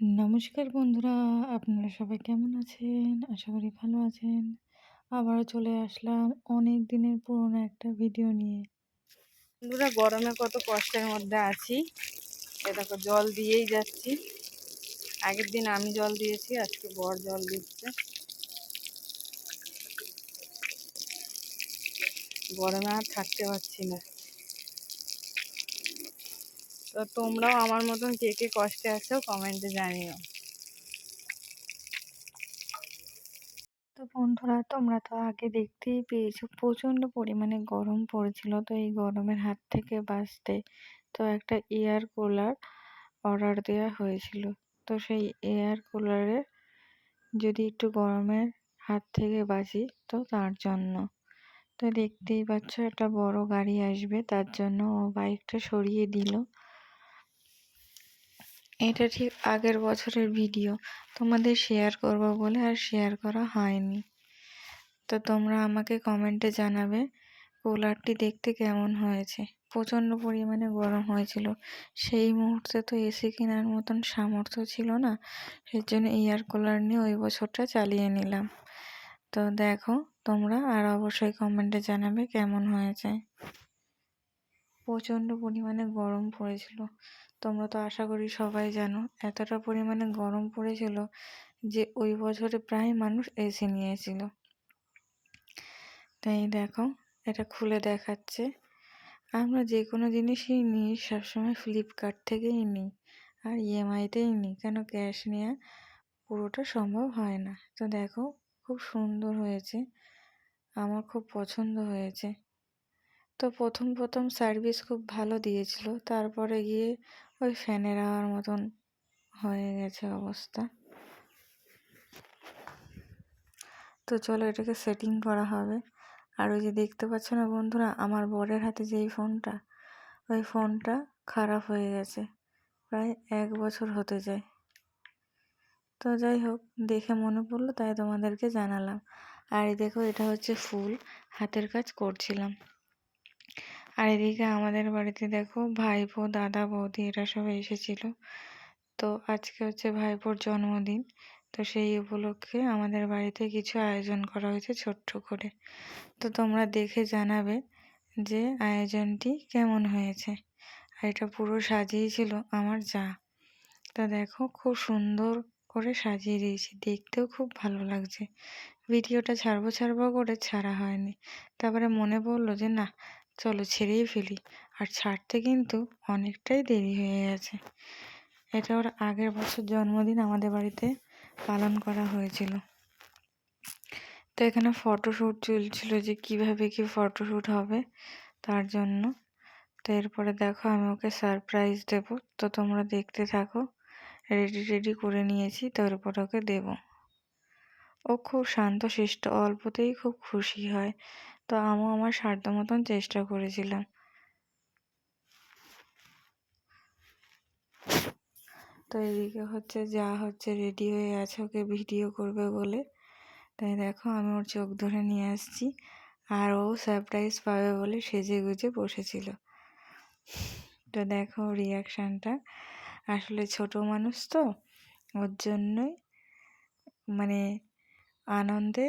নমস্কার বন্ধুরা, আপনারা সবাই কেমন আছেন? আশা করি ভালো আছেন। আবারও চলে আসলাম অনেক দিনের পুরনো একটা ভিডিও নিয়ে। বন্ধুরা, গরমে কত কষ্টের মধ্যে আছি। এ দেখো, জল দিয়েই যাচ্ছি। আগের দিন আমি জল দিয়েছি, আজকে বর জল দিচ্ছে। গরমে আর থাকতে পারছি না। তো তোমরাও আমার মতন কে কে কষ্টে আছো কমেন্টে জানিও। তো বন্ধুরা, তোমরা তো আগে দেখতেই পেয়েছ, প্রচণ্ড পরিমাণে গরম পড়েছিল। তো এই গরমের হাত থেকে বাঁচতে তো একটা এয়ার কুলার অর্ডার দেওয়া হয়েছিল। তো সেই এয়ার কুলারে যদি একটু গরমের হাত থেকে বাঁচি, তো তার জন্য। তো দেখতেই পাচ্ছ একটা বড় গাড়ি আসবে, তার জন্য ও বাইকটা সরিয়ে দিল। এটা ঠিক আগের বছরের ভিডিও। তোমাদের শেয়ার করব বলে আর শেয়ার করা হয়নি। তো তোমরা আমাকে কমেন্টে জানাবে কুলারটি দেখতে কেমন হয়েছে? প্রচণ্ড পরিমাণে গরম হয়েছিল। সেই মুহূর্তে তো এসি কেনার মতন সামর্থ্য ছিল না সেই জন্য এয়ার কুলার নিয়ে ওই বছরটা চালিয়ে নিলাম। তো দেখো, তোমরা আর অবশ্যই কমেন্টে জানাবে কেমন হয়েছে। প্রচণ্ড পরিমাণে গরম পড়েছিল। তোমরা তো আশা করি সবাই জানো, এতটা পরিমাণে গরম পড়েছিল যে ওই বছরে প্রায় মানুষ এসে নিয়েছিল। তাই দেখো, এটা খুলে দেখাচ্ছে। আমরা যে কোনো জিনিসই নিই, সবসময় ফ্লিপকার্ট থেকেই নিই, আর ইএমআইতেই নিই, কেন ক্যাশ নেওয়া পুরোটা সম্ভব হয় না। তো দেখো, খুব সুন্দর হয়েছে, আমার খুব পছন্দ হয়েছে। তো প্রথম প্রথম সার্ভিস খুব ভালো দিয়েছিল। তারপরে গিয়ে ওই ফ্যানের হাওয়ার মতন হয়ে গেছে অবস্থা। তো চলো এটাকে সেটিং করা হবে। আর ওই যে দেখতে পাচ্ছ না বন্ধুরা, আমার বরের হাতে যেই ফোনটা ওই ফোনটা খারাপ হয়ে গেছে। প্রায় এক বছর হতে যায়। তো যাই হোক, দেখে মনে পড়ল, তাই তোমাদেরকে জানালাম। আর এই দেখো, এটা হচ্ছে ফুল, হাতের কাজ করছিলাম। আর এদিকে আমাদের বাড়িতে দেখো ভাইপো, দাদা, বৌদি এরা সবাই এসেছিল। তো আজকে হচ্ছে ভাইপোর জন্মদিন। তো সেই উপলক্ষে আমাদের বাড়িতে কিছু আয়োজন করা হয়েছে ছোট্ট করে। তো তোমরা দেখে জানাবে যে আয়োজনটি কেমন হয়েছে। আর এটা পুরো সাজিয়েছিল আমার যা। তো দেখো খুব সুন্দর করে সাজিয়ে দিয়েছি। দেখতেও খুব ভালো লাগছে। ভিডিওটা ছাড়বো ছাড়বো করে ছাড়া হয়নি। তারপরে মনে পড়ল যে না চলো ছেড়েই ফেলি। আর ছাড়তে কিন্তু অনেকটাই দেরি হয়ে গেছে। এটা ওর আগের বছর জন্মদিন আমাদের বাড়িতে পালন করা হয়েছিল। তো এখানে ফটোশ্যুট চলছিল যে কীভাবে কি ফটোশ্যুট হবে তার জন্য। তো এরপরে দেখো আমি ওকে সারপ্রাইজ দেব। তো তোমরা দেখতে থাকো। রেডি রেডি করে নিয়েছি, তারপর ওকে দেব। ও খুব শান্তশিষ্ট, অল্পতেই খুব খুশি হয়। তো আমিও আমার সাধ্য মতন চেষ্টা করেছিলাম। তো এদিকে হচ্ছে যা হচ্ছে রেডি হয়ে আছে, ওকে ভিডিও করবে বলে। তাই দেখো আমি ওর চোখ ধরে নিয়ে আসছি, আর ও সারপ্রাইজ পাবে বলে সেজে গুজে বসেছিল। তো দেখো রিয়াকশানটা আসলে ছোট মানুষ তো, ওর জন্যই মানে আনন্দে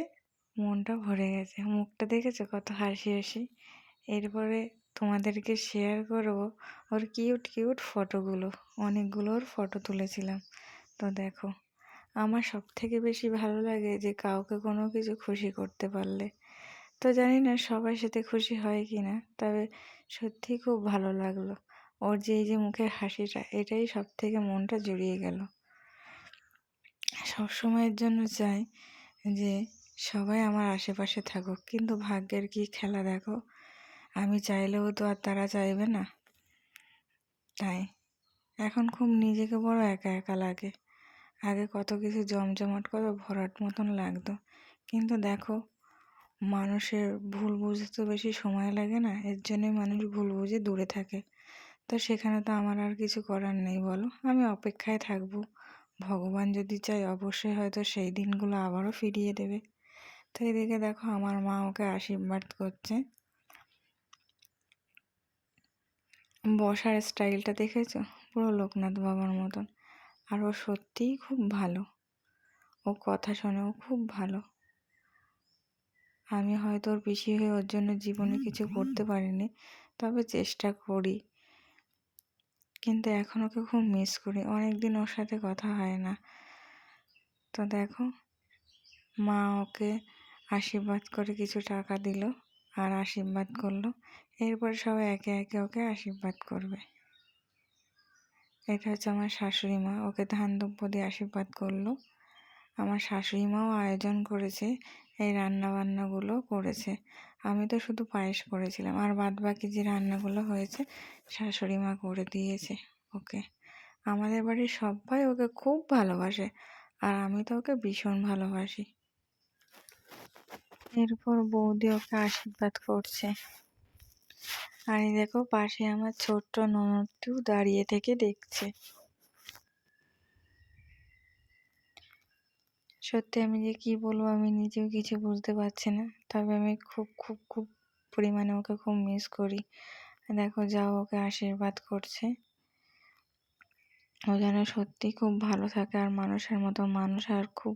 মনটা ভরে গেছে। মুখটা দেখেছ? কত হাসি হাসি। এরপরে তোমাদেরকে শেয়ার করব ওর কিউট কিউট ফটোগুলো অনেকগুলো ওর ফটো তুলেছিলাম। তো দেখো, আমার সব থেকে বেশি ভালো লাগে যে কাউকে কোনো কিছু খুশি করতে পারলে। তো জানি না সবার সাথে খুশি হয় কি না তবে সত্যি খুব ভালো লাগল। ওর যে, এই যে মুখের হাসিটা, এটাই সব থেকে মনটা জুড়িয়ে গেল। সব সময়ের জন্য চাই যে সবাই আমার আশেপাশে থাকুক, কিন্তু ভাগ্যের কি খেলা দেখো? আমি চাইলেও তো আর তারা চাইবে না। তাই, এখন খুব নিজেকে বড় একা একা লাগে। আগে কত কিছু জমজমাট কত ভরাট মতন লাগতো। কিন্তু দেখো, মানুষের ভুল বুঝতে তো বেশি সময় লাগে না, এর জন্যই মানুষ ভুল বুঝে দূরে থাকে। তো সেখানে তো আমার আর কিছু করার নেই, বলো? আমি অপেক্ষায় থাকব। ভগবান যদি চাই অবশ্যই হয়তো সেই দিনগুলো আবারও ফিরিয়ে দেবে। তো এদিকে দেখো আমার মা ওকে আশীর্বাদ করছে। বসার স্টাইলটা দেখেছ? পুরো লোকনাথ বাবার মতন। আর ও সত্যিই খুব ভালো। ও কথা শোনেও খুব ভালো। আমি হয়তো ওর পিছিয়ে হয়ে ওর জন্য জীবনে কিছু করতে পারিনি, তবে চেষ্টা করি। কিন্তু এখন ওকে খুব মিস করি। অনেক দিন ওর সাথে কথা হয় না। তো দেখো, মা ওকে আশীর্বাদ করে কিছু টাকা দিল আর আশীর্বাদ করল। এরপর সবাই একে একে ওকে আশীর্বাদ করবে। এটা হচ্ছে আমার শাশুড়ি মা। ওকে ধান দ্রব্য দিয়ে আশীর্বাদ করল। আমার শাশুড়ি মাও আয়োজন করেছে, এই রান্না বান্নাগুলো করেছে। আমি তো শুধু পায়েস করেছিলাম। আর বাদ বাকি যে রান্নাগুলো হয়েছে, শাশুড়ি মা করে দিয়েছে ওকে। আমাদের বাড়ির সবাই ওকে খুব ভালোবাসে। আর আমি তো ওকে ভীষণ ভালোবাসি। এরপর বৌদি ওকে আশীর্বাদ করছে। আর দেখো, পাশে আমার ছোট্ট ননদটিও দাঁড়িয়ে থেকে দেখছে। সত্যি আমি যে কি বলব, আমি নিজেও কিছু বুঝতে পারছি না। তবে আমি খুব খুব খুব পরিমাণে ওকে খুব মিস করি। দেখো, যাও, ওকে আশীর্বাদ করছে। ও যেন সত্যি খুব ভালো থাকে, আর মানুষের মতো মানুষ, আর খুব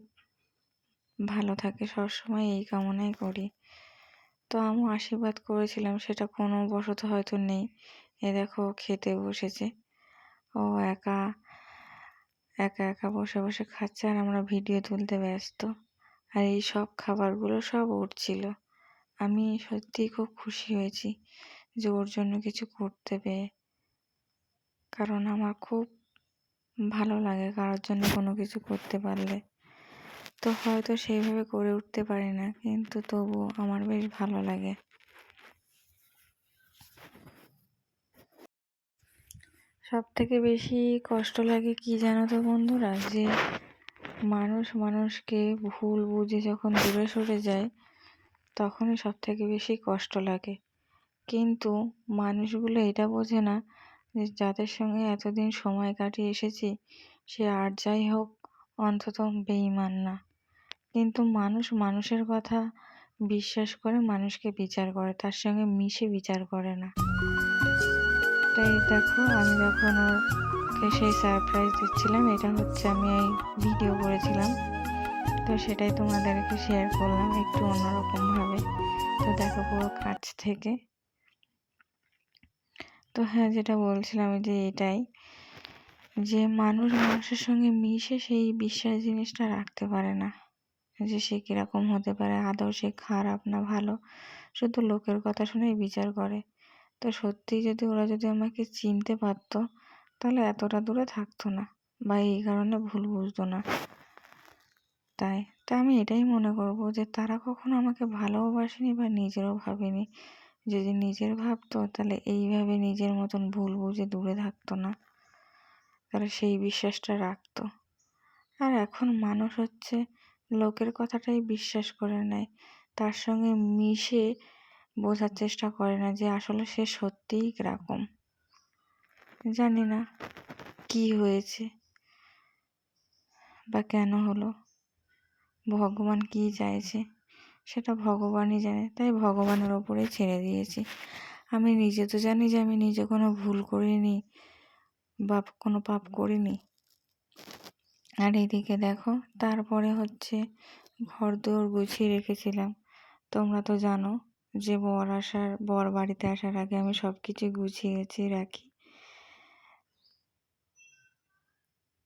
ভালো থাকে, সবসময় এই কামনাই করি। তো আমি আশীর্বাদ করেছিলাম, সেটা কোনো বশত হয়তো নেই। এ দেখো খেতে বসেছে। ও একা একা একা বসে বসে খাচ্ছে আর আমরা ভিডিও তুলতে ব্যস্ত। আর এই সব খাবারগুলো সব ওর ছিল। আমি সত্যিই খুব খুশি হয়েছি যে ওর জন্য কিছু করতে পেরে কারণ আমার খুব ভালো লাগে কারোর জন্য কোনো কিছু করতে পারলে। তো হয়তো সেইভাবে করে উঠতে পারি না, কিন্তু তবুও আমার বেশ ভালো লাগে। সব থেকে বেশি কষ্ট লাগে কি জানো তো বন্ধুরা? যে মানুষ মানুষকে ভুল বুঝে যখন দূরে সরে যায়, তখনই সব থেকে বেশি কষ্ট লাগে। কিন্তু মানুষগুলো এটা বোঝে না যে যাদের সঙ্গে এতদিন সময় কাটিয়ে এসেছি, সে আর যাই হোক, অন্তত বেইমান না। কিন্তু মানুষ মানুষের কথা বিশ্বাস করে, মানুষকে বিচার করে, তার সঙ্গে মিশে বিচার করে না। তাই দেখো, আমি যখন ওকে সেই সারপ্রাইজ দিচ্ছিলাম, এটা হচ্ছে আমি এই ভিডিও করেছিলাম। তো সেটাই তোমাদেরকে শেয়ার করলাম একটু অন্যরকমভাবে তো দেখো পুরো কাছ থেকে। তো হ্যাঁ যেটা বলছিলাম যে এটাই। যে মানুষ মানুষের সঙ্গে মিশে সেই বিশ্বাস জিনিসটা রাখতে পারে না। যে সে কীরকম হতে পারে, আদৌ সে খারাপ না ভালো? শুধু লোকের কথা শুনেই বিচার করে। তো সত্যি যদি ওরা যদি আমাকে চিনতে পারতো, তাহলে এতটা দূরে থাকতো না বা এই কারণে ভুল বুঝতো না। তাই, তা আমি এটাই মনে করব যে তারা কখনো আমাকে ভালোবাসেনি বা নিজেরও ভাবেনি। যদি নিজের ভাবতো, তাহলে এইভাবে নিজের মতন ভুল বুঝে দূরে থাকতো না। তারা সেই বিশ্বাসটা রাখতো। আর এখন মানুষ হচ্ছে লোকের কথাটাই বিশ্বাস করে নেয়। তার সঙ্গে মিশে বোঝার চেষ্টা করে না যে আসলে সে সত্যিই কীরকম। জানি না কি হয়েছে বা কেন হলো। ভগবান কি চাইছে সেটা ভগবানই জানে, তাই ভগবানের ওপরেই ছেড়ে দিয়েছি। আমি নিজে তো জানি যে আমি নিজে কোনো ভুল করিনি বা কোনো পাপ করিনি। আর এদিকে দেখো, তারপরে হচ্ছে ঘর দৌড় গুছিয়ে রেখেছিলাম। তোমরা তো জানো যে বর আসার, বর বাড়িতে আসার আগে আমি সব কিছু গুছিয়ে গুছিয়ে রাখি।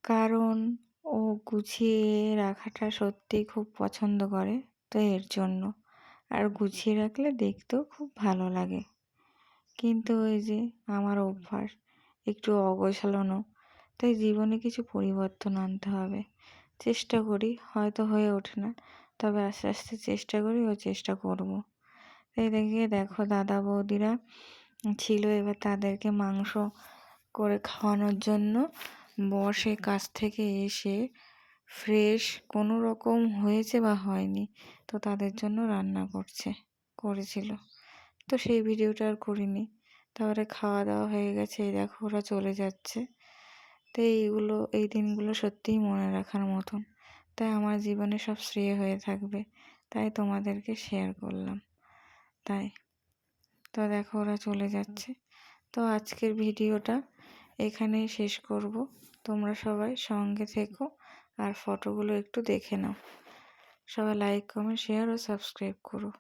কারণ ও গুছিয়ে রাখাটা সত্যিই খুব পছন্দ করে, তো এর জন্য। আর গুছিয়ে রাখলে দেখতেও খুব ভালো লাগে। কিন্তু ওই যে আমার অভ্যাস, একটু অগোছালো তাই জীবনে কিছু পরিবর্তন আনতে হবে। চেষ্টা করি, হয়তো হয়ে ওঠে না। তবে আস্তে আস্তে চেষ্টা করি ও চেষ্টা করব। তাই দেখে দেখো দাদা বৌদিরা ছিল এবার তাদেরকে মাংস করে খাওয়ানোর জন্য। বসে কাছ থেকে এসে ফ্রেশ কোনো রকম হয়েছে বা হয়নি তো তাদের জন্য রান্না করছে, করেছিল। তো সেই ভিডিওটা আর করিনি। তারপরে খাওয়া দাওয়া হয়ে গেছে, এই দেখো ওরা চলে যাচ্ছে। তো এইগুলো, এই দিনগুলো সত্যিই মনে রাখার মতন। তাই আমার জীবনে সব শ্রেয় হয়ে থাকবে। তাই তোমাদেরকে শেয়ার করলাম। তাই। তো দেখো ওরা চলে যাচ্ছে। তো আজকের ভিডিওটা এখানেই শেষ করব। তোমরা সবাই সঙ্গে থেকো আর ফটোগুলো একটু দেখে নাও। সবাই লাইক কমেন্ট শেয়ার ও সাবস্ক্রাইব করো।